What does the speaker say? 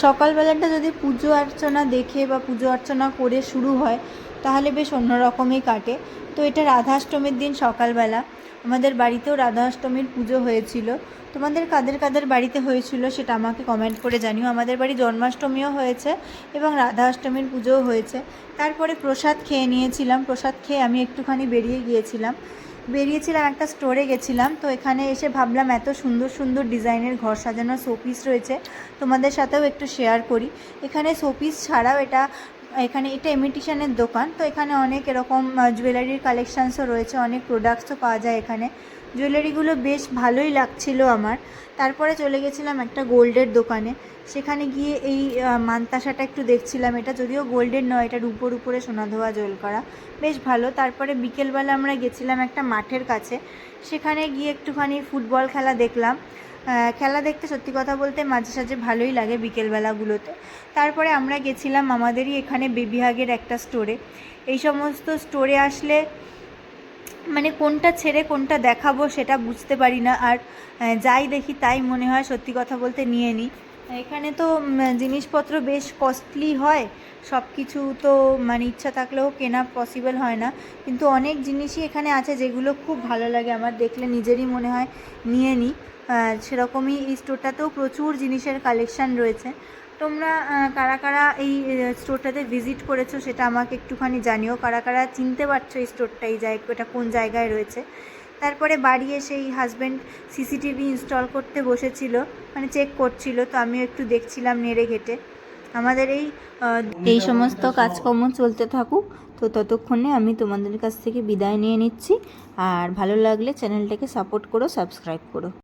সকালবেলাটা যদি পুজো অর্চনা দেখে বা পুজো অর্চনা করে শুরু হয় তাহলে বেশ অন্যরকমই কাটে। তো এটা রাধাষ্টমীর দিন সকালবেলা। আমাদের বাড়িতেও রাধাষ্টমীর পুজো হয়েছিল। তোমাদের কাদের কাদের বাড়িতে হয়েছিল সেটা আমাকে কমেন্ট করে জানিও। আমাদের বাড়ি জন্মাষ্টমীও হয়েছে এবং রাধাষ্টমীর পুজোও হয়েছে। তারপরে প্রসাদ খেয়ে নিয়েছিলাম। প্রসাদ খেয়ে আমি একটুখানি বেরিয়ে গিয়েছিলাম। বেরিয়েছিলাম একটা স্টোরে গেছিলাম। তো এখানে এসে ভাবলাম এত সুন্দর সুন্দর ডিজাইনের ঘর সাজানোর শোপিস রয়েছে। তোমাদের সাথেও একটু শেয়ার করি। এখানে শোপিস ছাড়াও এটা এখানে এটা ইমিটেশনের দোকান, তো এখানে অনেক এরকম জুয়েলারির কালেকশানসও রয়েছে, অনেক প্রোডাক্টসও পাওয়া যায় এখানে। জুয়েলারিগুলো বেশ ভালোই লাগছিল আমার। তারপরে চলে গেছিলাম একটা গোল্ডের দোকানে। সেখানে গিয়ে এই মানতাসাটা একটু দেখছিলাম। এটা যদিও গোল্ডের নয় এটা রূপোর উপরে সোনা ধোয়া জল করা। বেশ ভালো। তারপরে বিকেলবেলা আমরা গেছিলাম একটা মাঠের কাছে। সেখানে গিয়ে একটুখানি ফুটবল খেলা দেখলাম। খেলা দেখতে সত্যি কথা বলতে মাঝে সাঝে ভালোই লাগে বিকেলবেলাগুলোতে। তারপরে আমরা গেছিলাম আমাদেরই এখানে বেবিহাগের একটা স্টোরে এই সমস্ত স্টোরে আসলে মানে কোনটা ছেড়ে কোনটা দেখাবো সেটা বুঝতে পারি না। আর যাই দেখি তাই মনে হয় সত্যি কথা বলতে নিয়ে নিই। এখানে তো জিনিসপত্র বেশ কস্টলি হয়। সব কিছু তো মানে ইচ্ছা থাকলেও কেনা পসিবল হয় না। কিন্তু অনেক জিনিসই এখানে আছে যেগুলো খুব ভালো লাগে আমার, দেখলে নিজেরই মনে হয় নিয়ে নিই সেরকমই এই স্টোরটাতেও প্রচুর জিনিসের কালেকশান রয়েছে। তোমরা কারা কারা এই স্টোরটাতে ভিজিট করেছ সেটা আমাকে একটুখানি জানিও। কারা কারা চিনতে পারছ এই স্টোরটা এই জায়গা, এটা কোন জায়গায় রয়েছে? তারপরে বাড়ি এসে এই হাজব্যান্ড সিসিটিভি ইনস্টল করতে বসেছিল মানে চেক করছিল, তো আমিও একটু দেখছিলাম নেড়ে ঘেটে। আমাদের এই এই সমস্ত কাজকর্ম চলতে থাকুক, তো ততক্ষণে আমি তোমাদের কাছ থেকে বিদায় নিয়ে নিচ্ছি। আর ভালো লাগলে চ্যানেলটাকে সাপোর্ট করো সাবস্ক্রাইব করো।